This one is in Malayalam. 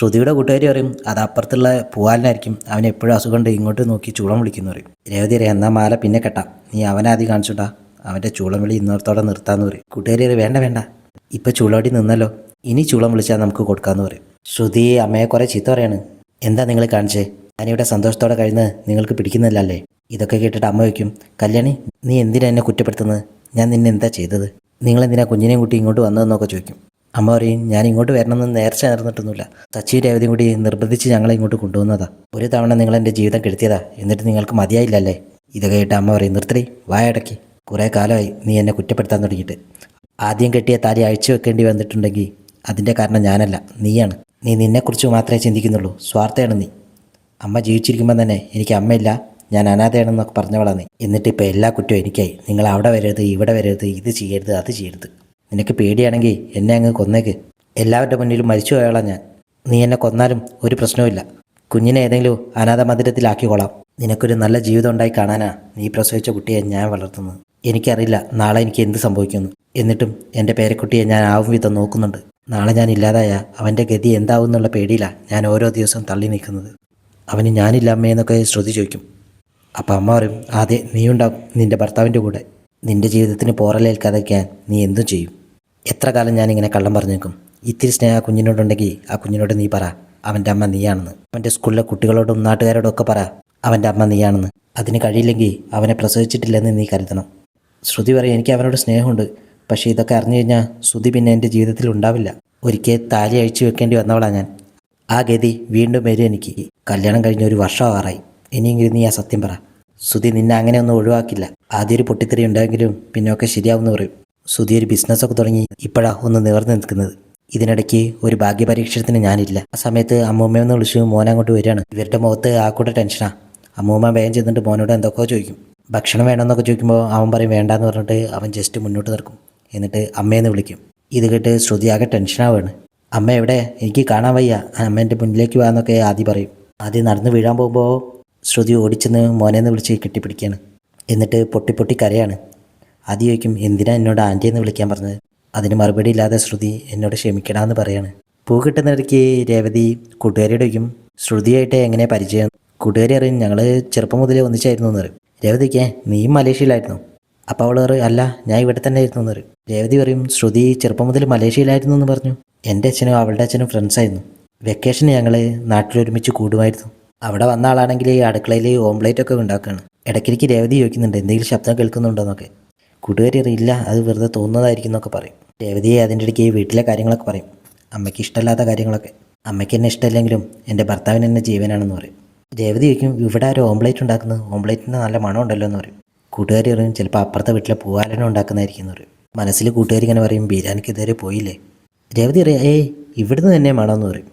ശ്രുതിയുടെ കൂട്ടുകാരി പറയും അത് അപ്പുറത്തുള്ള പൂവാലിനായിരിക്കും. അവൻ എപ്പോഴും അസുഖം ഉണ്ട് ഇങ്ങോട്ട് നോക്കി ചൂളം വിളിക്കുന്നു പറയും. രേവതി അറിയാം എന്നാ മാല പിന്നെ കെട്ടാം. നീ അവനാദ്യം കാണിച്ചുണ്ടാ അവന്റെ ചൂളം വിളി ഇന്നോർത്തോടെ നിർത്താന്ന് പറയും. കൂട്ടുകാരി പറയും വേണ്ട വേണ്ട. ഇപ്പം ചൂളോടി നിന്നല്ലോ. ഇനി ചൂളം വിളിച്ചാൽ നമുക്ക് കൊടുക്കാമെന്ന് പറയും. ശ്രുതി അമ്മയെ കുറേ ചീത്ത പറയാണ്. എന്താ നിങ്ങൾ കാണിച്ചേ? ഞാനിവിടെ സന്തോഷത്തോടെ കഴിയുന്നത് നിങ്ങൾക്ക് പിടിക്കുന്നില്ലല്ലേ ഇതൊക്കെ കേട്ടിട്ട് അമ്മ വയ്ക്കും കല്യാണി നീ എന്തിനാ എന്നെ കുറ്റപ്പെടുത്തുന്നത്? ഞാൻ നിന്നെ എന്താ ചെയ്തത്? നിങ്ങളെന്തിനാ കുഞ്ഞിനെയും കൂട്ടി ഇങ്ങോട്ട് വന്നതെന്നൊക്കെ ചോദിക്കും. അമ്മ പറയും ഞാൻ ഇങ്ങോട്ട് വരണമെന്ന് നേർച്ച നേർന്നിട്ടൊന്നുമില്ല സച്ചി രേവതിയും കൂടി നിർബന്ധിച്ച് ഞങ്ങളെ ഇങ്ങോട്ട് കൊണ്ടുവന്നതാ. ഒരു തവണ നിങ്ങൾ എന്റെ ജീവിതം കെടുത്തിയതാ. എന്നിട്ട് നിങ്ങൾക്ക് മതിയായില്ലല്ലേ? ഇത് കേട്ട് അമ്മ പറയും നിർത്തടി വായടക്കി കുറേ കാലമായി നീ എന്നെ കുറ്റപ്പെടുത്താൻ തുടങ്ങിയിട്ട്. ആദ്യം കെട്ടിയ താലി അഴിച്ചു വെക്കേണ്ടി വന്നിട്ടുണ്ടെങ്കിൽ അതിന്റെ കാരണം ഞാനല്ല നീയാണ്. നീ നിന്നെക്കുറിച്ച് മാത്രമേ ചിന്തിക്കുന്നുള്ളൂ. സ്വാർത്ഥയാണ് നീ. അമ്മ ജീവിച്ചിരിക്കുമ്പോൾ തന്നെ എനിക്ക് അമ്മയില്ല ഞാൻ അനാഥയാണെന്നൊക്കെ പറഞ്ഞവളാണ് എന്നിട്ട് ഇപ്പോൾ എല്ലാ കുറ്റവും എനിക്കായി. നിങ്ങൾ അവിടെ വരരുത് ഇവിടെ വരരുത് ഇത് ചെയ്യരുത് അത് ചെയ്യരുത്. നിനക്ക് പേടിയാണെങ്കിൽ എന്നെ അങ്ങ് കൊന്നേക്ക്. എല്ലാവരുടെ മുന്നിലും മരിച്ചു പോയോളാം ഞാൻ. നീ എന്നെ കൊന്നാലും ഒരു പ്രശ്നവുമില്ല. കുഞ്ഞിനെ ഏതെങ്കിലും അനാഥ മന്ദിരത്തിലാക്കിക്കോളാം നിനക്കൊരു നല്ല ജീവിതം ഉണ്ടായി കാണാനാ നീ പ്രസവിച്ച കുട്ടിയെ ഞാൻ വളർത്തുന്നത്. എനിക്കറിയില്ല നാളെ എനിക്ക് എന്ത് സംഭവിക്കുന്നു. എന്നിട്ടും എന്റെ പേരക്കുട്ടിയെ ഞാൻ ആവും വിധം നോക്കുന്നുണ്ട്. നാളെ ഞാൻ ഇല്ലാതായ അവന്റെ ഗതി എന്താവും എന്നുള്ള പേടിയിലാണ് ഞാൻ ഓരോ ദിവസവും തള്ളി നിൽക്കുന്നത്. അവന് ഞാനില്ല അമ്മയെന്നൊക്കെ ശ്രുതി ചോദിക്കും. അപ്പം അമ്മ പറയും അതെ നീ ഉണ്ടാവും നിന്റെ ഭർത്താവിന്റെ കൂടെ. നിന്റെ ജീവിതത്തിന് പോറലേൽക്കാതിരിക്കാൻ നീ എന്തും ചെയ്യും. എത്ര കാലം ഞാനിങ്ങനെ കള്ളം പറഞ്ഞു നിൽക്കും ഇത്തിരി സ്നേഹം ആ കുഞ്ഞിനോടുണ്ടെങ്കിൽ ആ കുഞ്ഞിനോട് നീ പറ അവന്റെ അമ്മ നീയാണെന്ന്. അവന്റെ സ്കൂളിലെ കുട്ടികളോടും നാട്ടുകാരോടും ഒക്കെ പറ അവന്റെ അമ്മ നീയാണെന്ന്. അതിന് കഴിയില്ലെങ്കിൽ അവനെ പ്രസവിച്ചിട്ടില്ലെന്ന് നീ കരുതണം. ശ്രുതി പറയും എനിക്ക് അവനോട് സ്നേഹമുണ്ട്. പക്ഷേ ഇതൊക്കെ അറിഞ്ഞു കഴിഞ്ഞാൽ ശ്രുതി പിന്നെ എന്റെ ജീവിതത്തിൽ ഉണ്ടാവില്ല. ഒരിക്കൽ താലി അഴിച്ചു വെക്കേണ്ടി വന്നവളാണ് ഞാൻ. ആ ഗതി വീണ്ടും വരും എനിക്ക്. കല്യാണം കഴിഞ്ഞ ഒരു വർഷമാറായി ഇനിയെങ്കിലും നീ ആ സത്യം പറ. ശ്രുതി നിന്നെ അങ്ങനെയൊന്നും ഒഴിവാക്കില്ല. ആദ്യം ഒരു പൊട്ടിത്തെറി ഉണ്ടായെങ്കിലും പിന്നൊക്കെ ശരിയാവുമെന്ന് പറയും. സുധി ഒരു ബിസിനസ്സൊക്കെ തുടങ്ങി ഇപ്പോഴാ ഒന്ന് നിവർന്നു നിൽക്കുന്നത്. ഇതിനിടയ്ക്ക് ഒരു ഭാഗ്യപരീക്ഷണത്തിന് ഞാനില്ല. ആ സമയത്ത് അമ്മൂമ്മയൊന്ന് വിളിച്ചു. മോൻ അങ്ങോട്ട് വരികയാണ്. ഇവരുടെ മുഖത്ത് ആ കൂടെ ടെൻഷനാ. അമ്മൂമ്മ വേഗം ചെന്നിട്ട് മോനോട് എന്തൊക്കെയോ ചോദിക്കും. ഭക്ഷണം വേണമെന്നൊക്കെ ചോദിക്കുമ്പോൾ അവൻ പറയും വേണ്ടാന്ന് പറഞ്ഞിട്ട് അവൻ ജസ്റ്റ് മുന്നോട്ട് നിൽക്കും എന്നിട്ട് അമ്മയെന്ന് വിളിക്കും. ഇത് കേട്ട് ശ്രുതി ആകെ ടെൻഷനാവാണ് അമ്മ എവിടെ? എനിക്ക് കാണാൻ വയ്യ. അമ്മേന്റെ മുന്നിലേക്ക് വാന്നൊക്കെ ആദ്യം പറയും. ആദ്യം നടന്ന് വീഴാൻ പോകുമ്പോൾ ശ്രുതി ഓടിച്ചെന്ന് മോനെന്ന് വിളിച്ച് കെട്ടിപ്പിടിക്കുകയാണ്. എന്നിട്ട് പൊട്ടി പൊട്ടി കരയാണ്. ആദ്യം ചോദിക്കും എന്തിനാ എന്നോട് ആന്റി എന്ന് വിളിക്കാൻ പറഞ്ഞത്? അതിന് മറുപടി ഇല്ലാതെ ശ്രുതി എന്നോട് ക്ഷമിക്കണമെന്ന് പറയാണ്. പൂ കിട്ടുന്നിടയ്ക്ക് രേവതി കൂട്ടുകാരിയുടെ ചോദിക്കും ശ്രുതിയായിട്ട് എങ്ങനെ പരിചയം? കൂട്ടുകാരി അറിയും ഞങ്ങൾ ചെറുപ്പം മുതലേ ഒന്നിച്ചായിരുന്നു എന്ന് പറയും. രേവതിക്കേ നീ മലേഷ്യയിലായിരുന്നു? അപ്പോൾ അവൾ പറയും അല്ല ഞാൻ ഇവിടെ തന്നെ ആയിരുന്നു എന്ന് പറയും. രേവതി പറയും ശ്രുതി ചെറുപ്പം മുതൽ മലേഷ്യയിലായിരുന്നു എന്ന് പറഞ്ഞു. എന്റെ അച്ഛനും അവളുടെ അച്ഛനും ഫ്രണ്ട്സായിരുന്നു വെക്കേഷന് ഞങ്ങൾ നാട്ടിലൊരുമിച്ച് കൂടുമായിരുന്നു. അവിടെ വന്ന ആളാണെങ്കിൽ അടുക്കളയിൽ ഓംപ്ലേറ്റ് ഒക്കെ ഉണ്ടാക്കുകയാണ്. ഇടയ്ക്കിടയ്ക്ക് രേവതി ചോദിക്കുന്നുണ്ട് എന്തെങ്കിലും ശബ്ദം കേൾക്കുന്നുണ്ടോന്നൊക്കെ കൂട്ടുകാരി അറിയില്ല അത് വെറുതെ തോന്നുന്നതായിരിക്കും എന്നൊക്കെ പറയും. രേവതിയെ അതിന്റെ ഇടയ്ക്ക് വീട്ടിലെ കാര്യങ്ങളൊക്കെ പറയും. അമ്മയ്ക്ക് ഇഷ്ടമല്ലാത്ത കാര്യങ്ങളൊക്കെ. അമ്മയ്ക്ക് എന്നെ ഇഷ്ടമല്ലെങ്കിലും എന്റെ ഭർത്താവിന് എന്നെ ജീവനാണെന്ന് പറയും. രേവതി ചോദിക്കും ഇവിടെ ഒരു ഓംപ്ലേറ്റ് ഉണ്ടാക്കുന്നത്? ഓംപ്ലേറ്റിന് നല്ല മണം ഉണ്ടല്ലോ എന്ന് പറയും. കൂട്ടുകാരി പറയും ചിലപ്പോൾ അപ്പുറത്തെ വീട്ടിലെ പൂവാലനം ഉണ്ടാക്കുന്നതായിരിക്കും എന്ന് പറയും. മനസ്സിൽ കൂട്ടുകാരി ഇങ്ങനെ പറയും ബിരിയാണിക്ക് ഇതുവരെ പോയില്ലേ? രേവതി അറിയാം ഏയ് ഇവിടുന്ന് തന്നെ മണമെന്ന് പറയും.